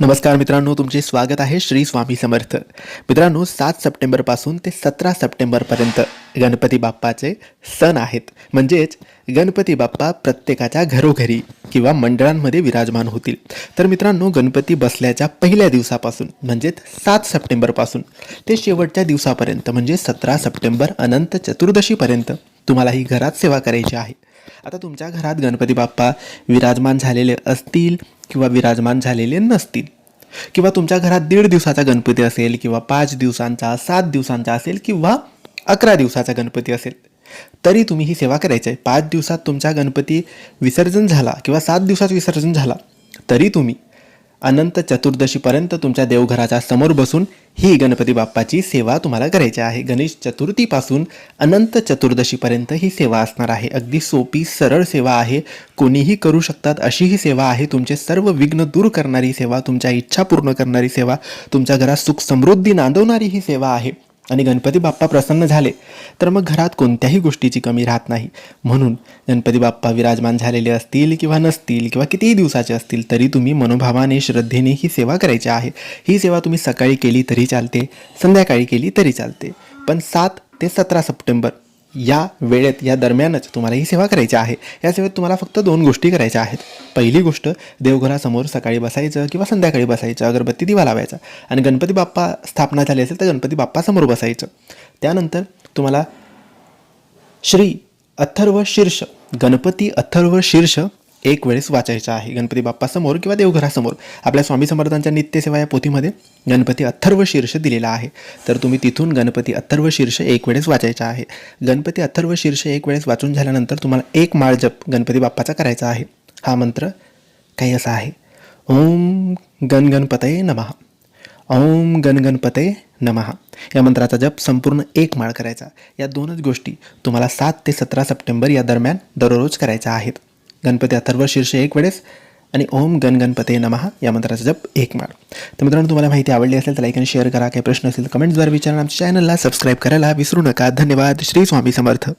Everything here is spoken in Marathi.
नमस्कार मित्रांनो तुमचे स्वागत आहे श्री स्वामी समर्थ. मित्रांनो सात सप्टेंबरपासून ते सतरा सप्टेंबरपर्यंत गणपती बाप्पाचे सण आहेत. म्हणजेच गणपती बाप्पा प्रत्येकाच्या घरोघरी किंवा मंडळांमध्ये विराजमान होतील. तर मित्रांनो गणपती बसल्याच्या पहिल्या दिवसापासून म्हणजेच सात सप्टेंबरपासून ते शेवटच्या दिवसापर्यंत म्हणजे सतरा सप्टेंबर अनंत चतुर्दशीपर्यंत तुम्हाला ही घरात सेवा करायची आहे. आता तुमच्या घरात गणपती बाप्पा विराजमान झालेले असतील किंवा विराजमान झालेले नसतील. किंवा तुमच्या घरात दीड दिवसाचा गणपती असेल किंवा पाच दिवसांचा सात दिवसांचा असेल किंवा अकरा दिवसाचा गणपती असेल. तरी तुम्ही ही सेवा करायची आहे. पाच दिवसात तुमचा गणपती विसर्जन झाला किंवा सात दिवसात विसर्जन झाला तरी तुम्ही अनंत चतुर्दशीपर्यंत तुमच्या देवघराच्या समोर बसून ही गणपती बाप्पाची सेवा तुम्हाला करायची आहे. गणेश चतुर्थीपासून अनंत चतुर्दशीपर्यंत ही सेवा असणार आहे. अगदी सोपी सरळ सेवा आहे. कोणीही करू शकतात अशी ही सेवा आहे. तुमचे सर्व विघ्न दूर करणारी सेवा तुमच्या इच्छा पूर्ण करणारी सेवा तुमच्या घरात सुख समृद्धी नांदवणारी ही सेवा आहे. आणि गणपती बाप्पा प्रसन्न झाले तर मग घरात कोणत्याही गोष्टीची कमी राहत नाही. म्हणून गणपती बाप्पा विराजमान झालेले असतील किंवा नसतील किंवा कितीही दिवसाचे असतील तरी तुम्ही मनोभावाने श्रद्धेने ही सेवा करायची आहे. ही सेवा तुम्ही सकाळी केली तरी चालते संध्याकाळी केली तरी चालते. पण सात ते सतरा सप्टेंबर या वेळेत या दरम्यानच तुम्हाला ही सेवा करायची आहे. या सेवेत तुम्हाला फक्त दोन गोष्टी करायच्या आहेत. पहिली गोष्ट देवघरासमोर सकाळी बसायचं किंवा संध्याकाळी बसायचं अगरबत्ती दिवा लावायचा. आणि गणपती बाप्पा स्थापना झाली असेल तर गणपती बाप्पासमोर बसायचं. त्यानंतर तुम्हाला श्री अथर्व शीर्ष गणपती अथर्व शीर्ष एक वेळेस वाचायचं आहे. गणपती बाप्पासमोर किंवा देवघरासमोर. आपल्या स्वामी समर्थांच्या नित्यसेवा या पोथीमध्ये गणपती अथर्व शीर्ष दिलेला आहे. तर तुम्ही तिथून गणपती अथर्व शीर्ष एक वेळेस वाचायचा आहे. गणपती अथर्व शीर्ष एक वेळेस वाचून झाल्यानंतर तुम्हाला एक माळ जप गणपती बाप्पाचा करायचा आहे. हा मंत्र काही असा आहे. ओम गणगणपतये नमः. ओम गणगणपते नमहा या मंत्राचा जप संपूर्ण एक माळ करायचा. या दोनच गोष्टी तुम्हाला सात ते सतरा सप्टेंबर या दरम्यान दररोज करायच्या आहेत. गणपती अथर्व शीर्ष एक वेळेस आणि ओम गण गणपते नमः या मंत्राचा जप एक माळ. तर मित्रांनो तुम्हाला माहिती आवडली असेल तर लाईक आणि शेअर करा. काही प्रश्न असेल तर कमेंट्सद्वारे विचारा. आमच्या चॅनलला सबस्क्राईब करायला विसरू नका. धन्यवाद. श्री स्वामी समर्थ.